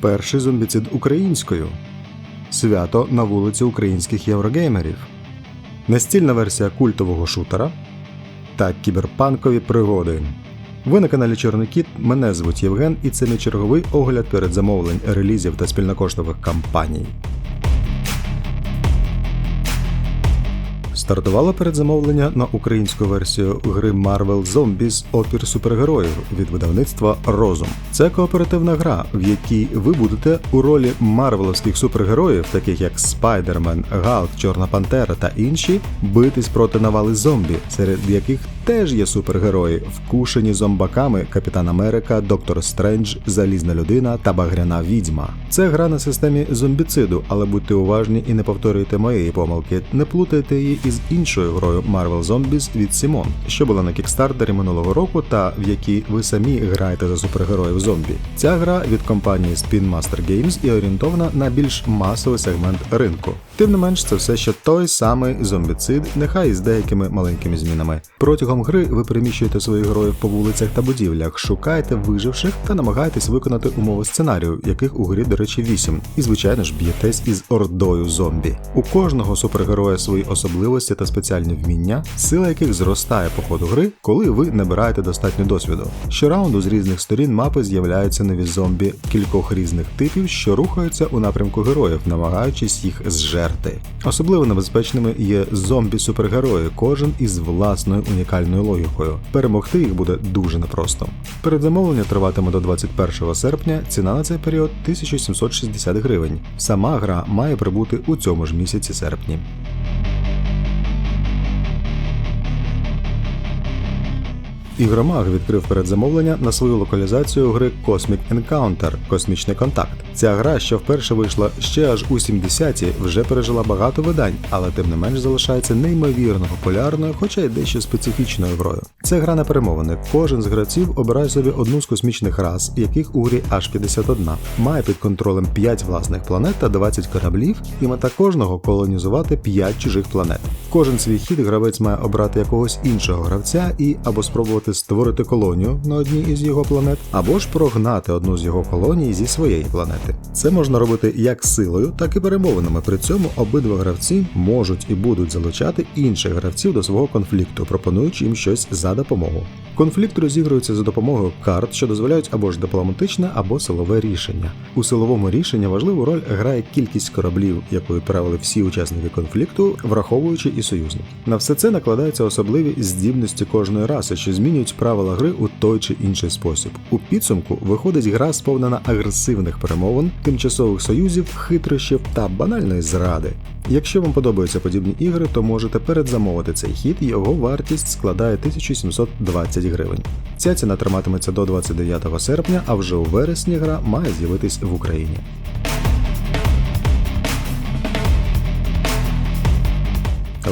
перший зомбіцид українською, свято на вулиці українських єврогеймерів, настільна версія культового шутера та кіберпанкові пригоди. Ви на каналі Чорний Кіт. Мене звуть Євген, і це не черговий огляд перед замовлень релізів та спільнокоштових кампаній. Стартувало передзамовлення на українську версію гри Marvel Zombies Опір супергероїв від видавництва Розум. Це кооперативна гра, в якій ви будете у ролі марвеловських супергероїв, таких як Спайдермен, Галк, Чорна Пантера та інші, битись проти навали зомбі, серед яких теж є супергерої, вкушені зомбаками Капітан Америка, Доктор Стрендж, Залізна людина та Багряна відьма. Це гра на системі зомбіциду, але будьте уважні і не повторюйте моєї помилки. Не плутайте її із іншою грою Marvel Zombies від Simon, що була на кікстартері минулого року, та в якій ви самі граєте за супергероїв зомбі. Ця гра від компанії Spin Master Games і орієнтована на більш масовий сегмент ринку. Тим не менш, це все ще той самий зомбіцид, нехай із деякими маленькими змінами. Протягом гри ви переміщуєте своїх героїв по вулицях та будівлях, шукаєте виживших та намагаєтесь виконати умови сценарію, яких у грі, до речі, 8. І звичайно ж б'єтесь із ордою зомбі. У кожного супергероя свої особливості та спеціальні вміння, сила яких зростає по ходу гри, коли ви набираєте достатньо досвіду. Щораунду з різних сторін мапи з'являються нові зомбі кількох різних типів, що рухаються у напрямку героїв, намагаючись їх зжерти. Особливо небезпечними є зомбі-супергерої, кожен із власною унікальною логікою. Перемогти їх буде дуже непросто. Передзамовлення триватиме до 21 серпня. Ціна на цей період 1760 гривень. Сама гра має прибути у цьому ж місяці серпні. Ігромаг відкрив передзамовлення на свою локалізацію гри Cosmic Encounter Космічний контакт. Ця гра, що вперше вийшла ще аж у 70-ті, вже пережила багато видань, але тим не менш залишається неймовірно популярною, хоча й дещо специфічною грою. Це гра на перемовини. Кожен з гравців обирає собі одну з космічних рас, яких у грі аж 51. Має під контролем 5 власних планет та 20 кораблів, і мета кожного колонізувати 5 чужих планет. Кожен свій хід гравець має обрати якогось іншого гравця і або спробувати створити колонію на одній із його планет, або ж прогнати одну з його колоній зі своєї планети. Це можна робити як силою, так і перемовинами. При цьому обидва гравці можуть і будуть залучати інших гравців до свого конфлікту, пропонуючи їм щось за допомогу. Конфлікт розігрується за допомогою карт, що дозволяють або ж дипломатичне, або силове рішення. У силовому рішенні важливу роль грає кількість кораблів, якою перевели всі учасники конфлікту, враховуючи і союзник. На все це накладаються особливі здібності кожної раси, що змінюють правила гри у той чи інший спосіб. У підсумку виходить гра сповнена агресивних перемовин, тимчасових союзів, хитрощів та банальної зради. Якщо вам подобаються подібні ігри, то можете передзамовити цей хід, його вартість складає 1720 гривень. Ця ціна триматиметься до 29 серпня, а вже у вересні гра має з'явитись в Україні.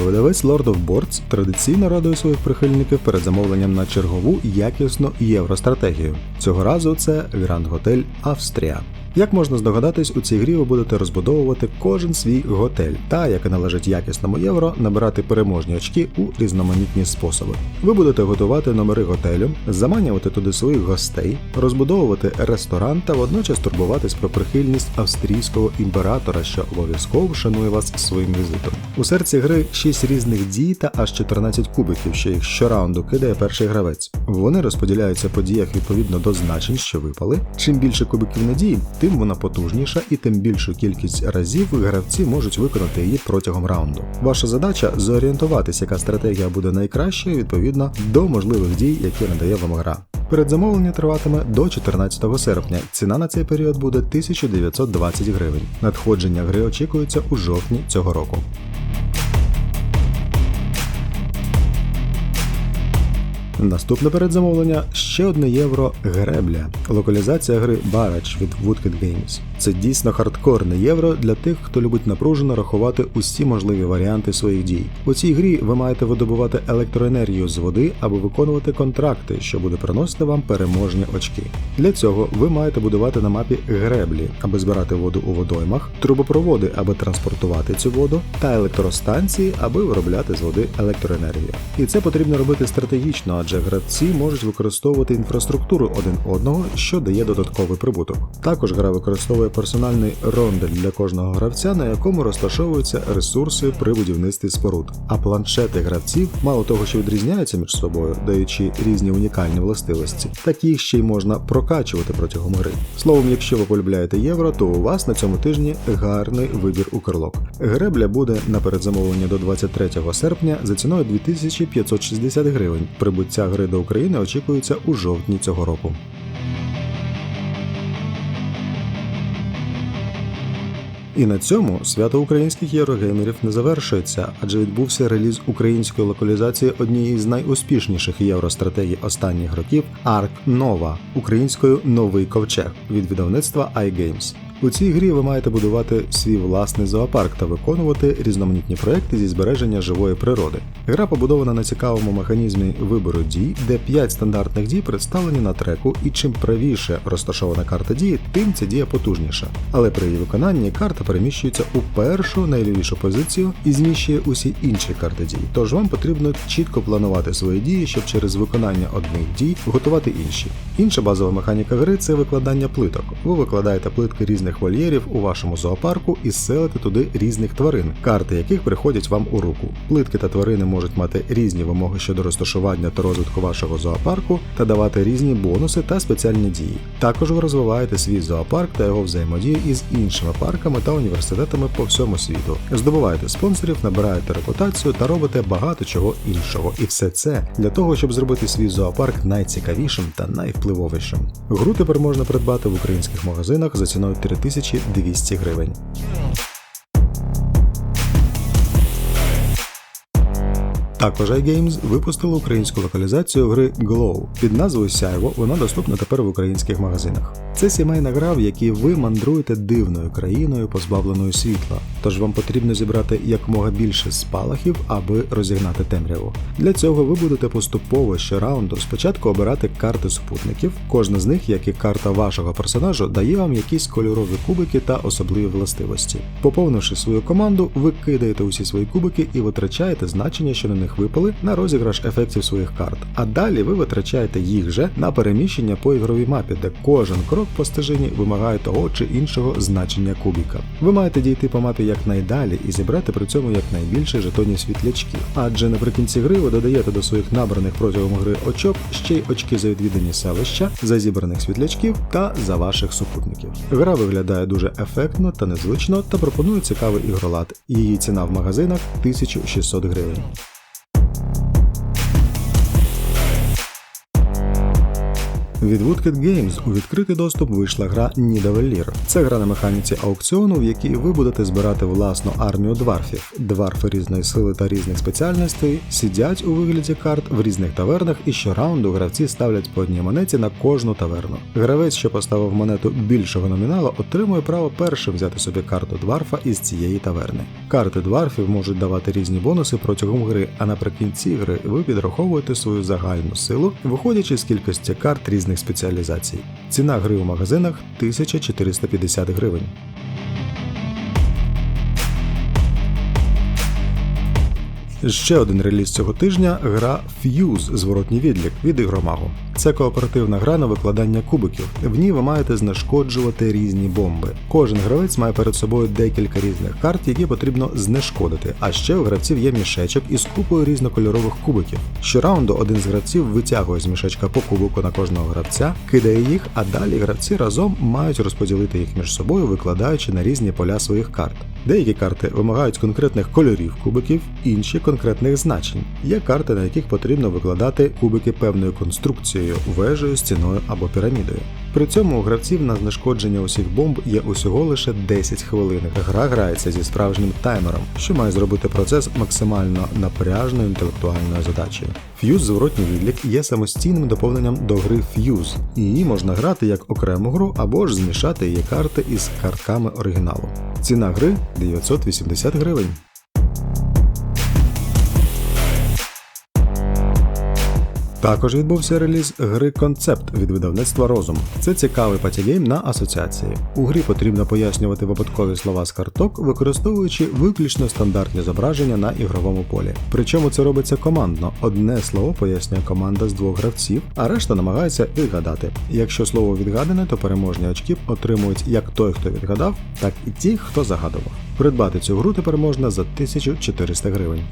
Видавець Lord of Boards традиційно радує своїх прихильників перед замовленням на чергову якісну євростратегію. Цього разу це Grand Hotel Австрія. Як можна здогадатись, у цій грі ви будете розбудовувати кожен свій готель та, як і належить якісному євро, набирати переможні очки у різноманітні способи. Ви будете готувати номери готелю, заманювати туди своїх гостей, розбудовувати ресторан та водночас турбуватись про прихильність австрійського імператора, що обов'язково шанує вас своїм візитом. У серці гри 6 різних дій та аж 14 кубиків, що їх щораунду кидає перший гравець. Вони розподіляються по діях відповідно до значень, що випали. Чим більше кубиків надії, тим вона потужніша і тим більшу кількість разів гравці можуть виконати її протягом раунду. Ваша задача зорієнтуватися, яка стратегія буде найкращою відповідно до можливих дій, які надає вам гра. Передзамовлення триватиме до 14 серпня. Ціна на цей період буде 1920 гривень. Надходження гри очікується у жовтні цього року. Наступне передзамовлення ще одне євро гребля. Локалізація гри Барач від Woodkid Games. Це дійсно хардкорне євро для тих, хто любить напружено рахувати усі можливі варіанти своїх дій. У цій грі ви маєте видобувати електроенергію з води або виконувати контракти, що буде приносити вам переможні очки. Для цього ви маєте будувати на мапі греблі, аби збирати воду у водоймах, трубопроводи, аби транспортувати цю воду, та електростанції, аби виробляти з води електроенергію. І це потрібно робити стратегічно, адже гравці можуть використовувати інфраструктуру один одного, що дає додатковий прибуток. Також гра використовує персональний рондель для кожного гравця, на якому розташовуються ресурси при будівництві споруд. А планшети гравців мало того, що відрізняються між собою, даючи різні унікальні властивості, так їх ще й можна прокачувати протягом гри. Словом, якщо ви полюбляєте євро, то у вас на цьому тижні гарний вибір Укрлок. Гребля буде на передзамовлення до 23 серпня за ціною 2560 гривень. Прибуття гри до України очікується у жовтні цього року. І на цьому свято українських єврогеймерів не завершується, адже відбувся реліз української локалізації однієї з найуспішніших євростратегій останніх років Ark Nova українською Новий ковчег від видавництва iGames. У цій грі ви маєте будувати свій власний зоопарк та виконувати різноманітні проекти зі збереження живої природи. Гра побудована на цікавому механізмі вибору дій, де 5 стандартних дій представлені на треку, і чим правіше розташована карта дії, тим ця дія потужніша. Але при її виконанні карта переміщується у першу найлівішу позицію і зміщує усі інші карти дій. Тож вам потрібно чітко планувати свої дії, щоб через виконання одних дій готувати інші. Інша базова механіка гри це викладання плиток. Ви викладаєте плитки різних вольєрів у вашому зоопарку і селите туди різних тварин, карти яких приходять вам у руку. Плитки та тварини можуть мати різні вимоги щодо розташування та розвитку вашого зоопарку та давати різні бонуси та спеціальні дії. Також ви розвиваєте свій зоопарк та його взаємодію із іншими парками та університетами по всьому світу. Здобуваєте спонсорів, набираєте репутацію та робите багато чого іншого. І все це для того, щоб зробити свій зоопарк найцікавішим та найвпливовішим. Гру тепер можна придбати в українських магазинах за ціною 3200 гривень. Також iGames випустили українську локалізацію гри Glow під назвою Сяйво. Вона доступна тепер в українських магазинах. Це сімейна гра, в якій ви мандруєте дивною країною, позбавленою світла. Тож вам потрібно зібрати якомога більше спалахів, аби розігнати темряву. Для цього ви будете поступово щораунду спочатку обирати карти супутників. Кожна з них, як і карта вашого персонажу, дає вам якісь кольорові кубики та особливі властивості. Поповнивши свою команду, ви кидаєте усі свої кубики і витрачаєте значення, що на них випали, на розіграш ефектів своїх карт. А далі ви витрачаєте їх же на переміщення по ігровій мапі, де кожен крок по стежині вимагає того чи іншого значення кубіка. Ви маєте дійти по мапі якнайдалі і зібрати при цьому якнайбільше жетонів світлячків. Адже наприкінці гри ви додаєте до своїх набраних протягом гри очок ще й очки за відвідані селища, за зібраних світлячків та за ваших супутників. Гра виглядає дуже ефектно та незвично та пропонує цікавий ігролад. Її ціна в магазинах 1600 гривень. Від Woodcat Games у відкритий доступ вийшла гра Нідавелір. Це гра на механіці аукціону, в якій ви будете збирати власну армію дварфів. Дварфи різної сили та різних спеціальностей сидять у вигляді карт в різних тавернах, і щораунду гравці ставлять по одній монеті на кожну таверну. Гравець, що поставив монету більшого номіналу, отримує право першим взяти собі карту дварфа із цієї таверни. Карти дварфів можуть давати різні бонуси протягом гри, а наприкінці гри ви підраховуєте свою загальну силу, виходячи з кількості карт різних спеціалізацій. Ціна гри у магазинах 1450 гривень. Ще один реліз цього тижня гра Fuse зворотній відлік від ігромагу. Це кооперативна гра на викладання кубиків. В ній ви маєте знешкоджувати різні бомби. Кожен гравець має перед собою декілька різних карт, які потрібно знешкодити. А ще у гравців є мішечок із купою різнокольорових кубиків. Щораунду один з гравців витягує з мішечка по кубику на кожного гравця, кидає їх, а далі гравці разом мають розподілити їх між собою, викладаючи на різні поля своїх карт. Деякі карти вимагають конкретних кольорів кубиків, інші конкретних значень. Є карти, на яких потрібно викладати кубики певною конструкцією, вежею, стіною або пірамідою. При цьому у гравців на знешкодження усіх бомб є усього лише 10 хвилин. Гра грається зі справжнім таймером, що має зробити процес максимально напряжною інтелектуальною задачею. Fuse зворотній відлік є самостійним доповненням до гри Fuse, і її можна грати як окрему гру або ж змішати її карти із картками оригіналу. Ціна гри 980 гривень. Також відбувся реліз гри Концепт від видавництва Розум. Це цікавий патігейм на асоціації. У грі потрібно пояснювати випадкові слова з карток, використовуючи виключно стандартні зображення на ігровому полі. Причому це робиться командно. Одне слово пояснює команда з двох гравців, а решта намагається відгадати. Якщо слово відгадане, то переможні очки отримують як той, хто відгадав, так і ті, хто загадував. Придбати цю гру тепер можна за 1400 гривень.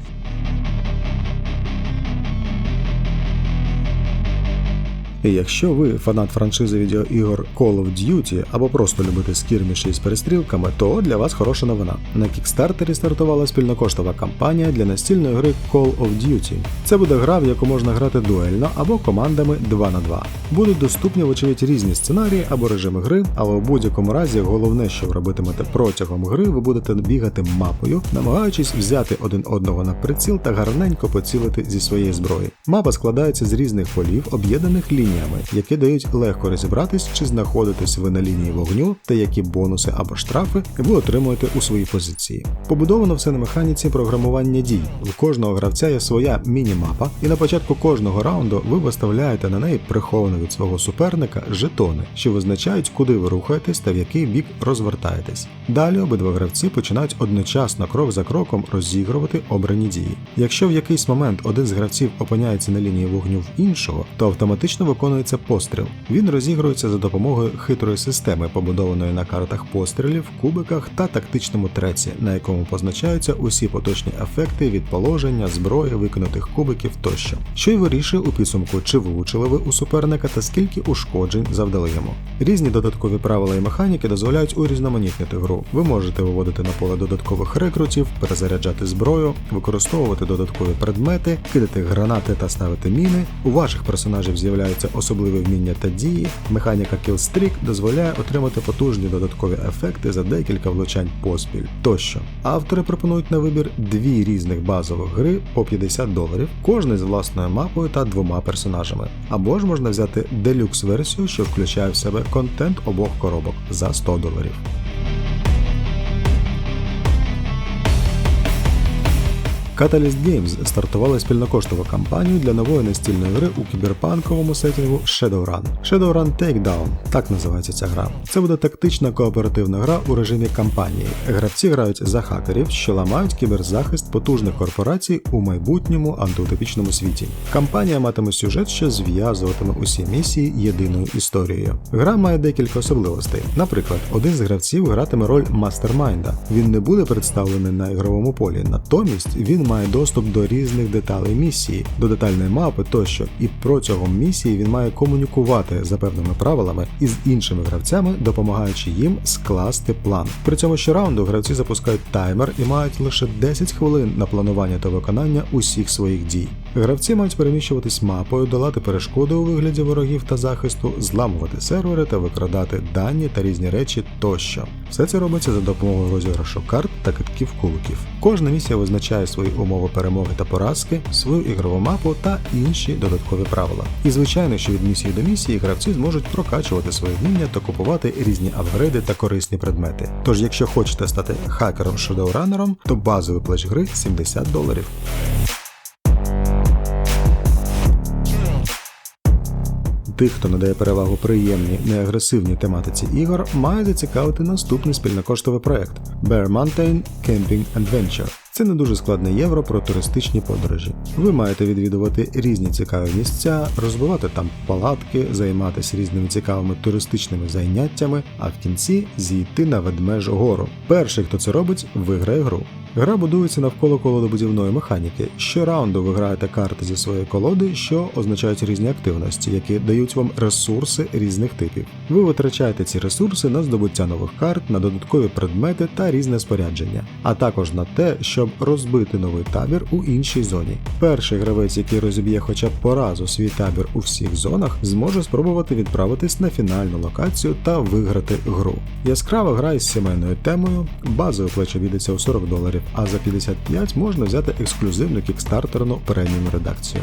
І якщо ви фанат франшизи відеоігор Call of Duty або просто любите скірміші з перестрілками, то для вас хороша новина. На кікстартері стартувала спільнокоштова кампанія для настільної гри Call of Duty. Це буде гра, в яку можна грати дуельно або командами 2 на 2. Будуть доступні, вочевидь, різні сценарії або режими гри, але у будь-якому разі головне, що ви робитимете протягом гри, ви будете бігати мапою, намагаючись взяти один одного на приціл та гарненько поцілити зі своєї зброї. Мапа складається з різних полів, об'єднаних ліній лініями, які дають легко розібратись, чи знаходитесь ви на лінії вогню та які бонуси або штрафи ви отримуєте у своїй позиції. Побудовано все на механіці програмування дій. У кожного гравця є своя міні-мапа, і на початку кожного раунду ви виставляєте на неї приховано від свого суперника жетони, що визначають, куди ви рухаєтесь та в який бік розвертаєтесь. Далі обидва гравці починають одночасно крок за кроком розігрувати обрані дії. Якщо в якийсь момент один з гравців опиняється на лінії вогню в іншого, то автоматично виконується постріл. Він розігрується за допомогою хитрої системи, побудованої на картах пострілів, кубиках та тактичному треці, на якому позначаються усі поточні ефекти від положення, зброї, викинутих кубиків тощо, що й вирішує у підсумку, чи влучили ви у суперника та скільки ушкоджень завдали йому. Різні додаткові правила і механіки дозволяють урізноманітнити гру. Ви можете виводити на поле додаткових рекрутів, перезаряджати зброю, використовувати додаткові предмети, кидати гранати та ставити міни. У ваших персонажів з'являються особливі вміння та дії, механіка Killstreak дозволяє отримати потужні додаткові ефекти за декілька влучань поспіль тощо. Автори пропонують на вибір дві різних базових гри по 50 доларів, кожний з власною мапою та двома персонажами. Або ж можна взяти делюкс версію, що включає в себе контент обох коробок за 100 доларів. Catalyst Games стартували спільнокоштову кампанію для нової настільної гри у кіберпанковому сетінгу Shadowrun. Shadowrun Takedown, так називається ця гра. Це буде тактична кооперативна гра у режимі кампанії. Гравці грають за хакерів, що ламають кіберзахист потужних корпорацій у майбутньому антиутопічному світі. Кампанія матиме сюжет, що зв'язуватиме усі місії єдиною історією. Гра має декілька особливостей. Наприклад, один з гравців гратиме роль мастермайнда. Він не буде представлений на ігровому полі, натомість він має доступ до різних деталей місії, до детальної мапи тощо, і протягом місії він має комунікувати за певними правилами із іншими гравцями, допомагаючи їм скласти план. При цьому щораунду гравці запускають таймер і мають лише 10 хвилин на планування та виконання усіх своїх дій. Гравці мають переміщуватись мапою, долати перешкоди у вигляді ворогів та захисту, зламувати сервери та викрадати дані та різні речі тощо. Все це робиться за допомогою розіграшу карт та китків куликів. Кожна місія визначає свої умови перемоги та поразки, свою ігрову мапу та інші додаткові правила. І звичайно, що від місії до місії гравці зможуть прокачувати свої вміння та купувати різні апгрейди та корисні предмети. Тож, якщо хочете стати хакером шедоуранером, то базовий плеч гри 70 доларів. Тих, хто надає перевагу приємній, неагресивній тематиці ігор, має зацікавити наступний спільнокоштовий проект Bear Mountain Camping Adventure. Це не дуже складне євро про туристичні подорожі. Ви маєте відвідувати різні цікаві місця, розбивати там палатки, займатися різними цікавими туристичними заняттями, а в кінці зійти на ведмежу гору. Перший, хто це робить, виграє гру. Гра будується навколо колодобудівної механіки. Щораунду ви граєте карти зі своєї колоди, що означають різні активності, які дають вам ресурси різних типів. Ви витрачаєте ці ресурси на здобуття нових карт, на додаткові предмети та різне спорядження, а також на те, щоб розбити новий табір у іншій зоні. Перший гравець, який розіб'є хоча б по разу свій табір у всіх зонах, зможе спробувати відправитись на фінальну локацію та виграти гру. Яскрава гра із сімейною темою, базовий плеч обійдеться у 40 доларів а за 55 можна взяти ексклюзивну кікстартерну преміум редакцію.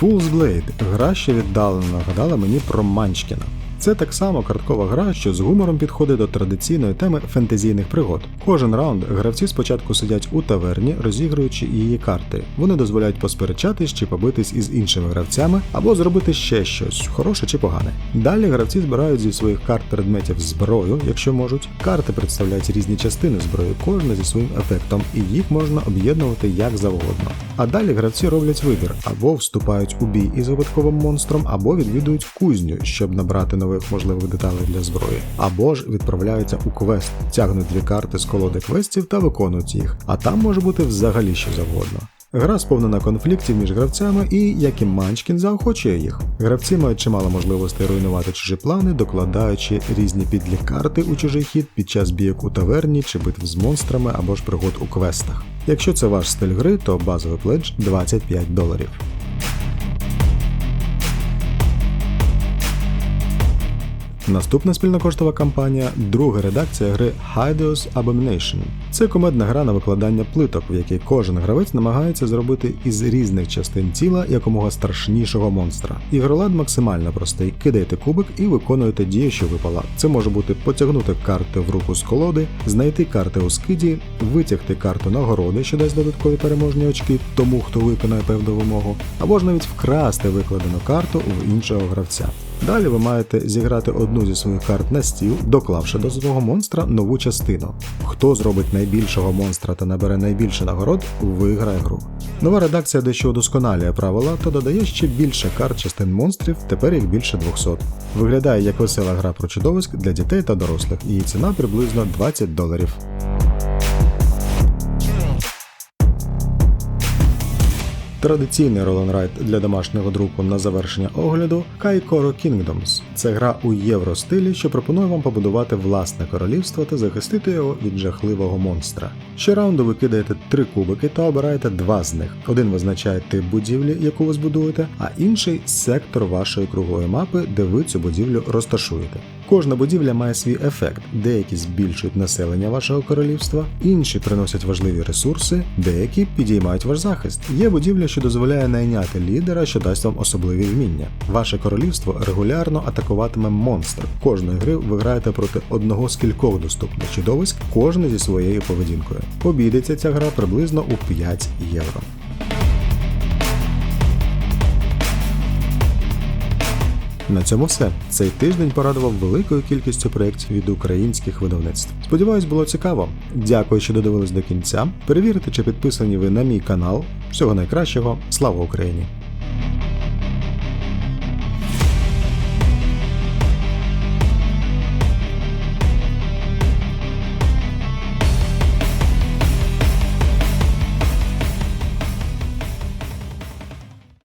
Fool's Blade – гра, що віддалено нагадала мені про Манчкіна. Це так само карткова гра, що з гумором підходить до традиційної теми фентезійних пригод. Кожен раунд гравці спочатку сидять у таверні, розігруючи її карти. Вони дозволяють посперечатись чи побитись із іншими гравцями або зробити ще щось, хороше чи погане. Далі гравці збирають зі своїх карт предметів зброю, якщо можуть. Карти представляють різні частини зброї, кожна зі своїм ефектом, і їх можна об'єднувати як завгодно. А далі гравці роблять вибір або вступають у бій із випадковим монстром, або відвідують кузню, щоб набрати нових можливих деталей для зброї, або ж відправляються у квест, тягнуть дві карти з колоди квестів та виконують їх. А там може бути взагалі що завгодно. Гра сповнена конфліктів між гравцями і, як і Манчкін, заохочує їх. Гравці мають чимало можливостей руйнувати чужі плани, докладаючи різні підлі карти у чужий хід під час бійок у таверні чи битв з монстрами або ж пригод у квестах. Якщо це ваш стиль гри, то базовий пледж 25 доларів. Наступна спільнокоштова кампанія друга редакція гри Hideous Abomination. Це комедна гра на викладання плиток, в якій кожен гравець намагається зробити із різних частин тіла якомога страшнішого монстра. Ігролад максимально простий. Кидайте кубик і виконуєте дію, що випала. Це може бути потягнути карти в руку з колоди, знайти карти у скиді, витягти карту нагороди, що дасть додаткові переможні очки тому, хто виконає певну вимогу, або ж навіть вкрасти викладену карту у іншого гравця. Далі ви маєте зіграти одну зі своїх карт на стіл, доклавши до свого монстра нову частину. Хто зробить найбільшого монстра та набере найбільше нагород, виграє гру. Нова редакція дещо удосконалює правила та додає ще більше карт частин монстрів, тепер їх більше 200. Виглядає як весела гра про чудовиськ для дітей та дорослих. Її ціна приблизно 20 доларів. Традиційний роланрайд для домашнього друку на завершення огляду Kaikoro Kingdoms. Це гра у євростилі, що пропонує вам побудувати власне королівство та захистити його від жахливого монстра. Щораунду ви кидаєте три кубики та обираєте два з них. Один визначає тип будівлі, яку ви збудуєте, а інший сектор вашої кругової мапи, де ви цю будівлю розташуєте. Кожна будівля має свій ефект, деякі збільшують населення вашого королівства, інші приносять важливі ресурси, деякі підіймають ваш захист. Є будівля, що дозволяє найняти лідера, що дасть вам особливі вміння. Ваше королівство регулярно атакуватиме монстр. Кожної гри ви граєте проти одного з кількох доступних чудовиськ, кожне зі своєю поведінкою. Обійдеться ця гра приблизно у 5 євро. На цьому все. Цей тиждень порадував великою кількістю проєктів від українських видавництв. Сподіваюсь, було цікаво. Дякую, що додивились до кінця. Перевірте, чи підписані ви на мій канал. Всього найкращого. Слава Україні!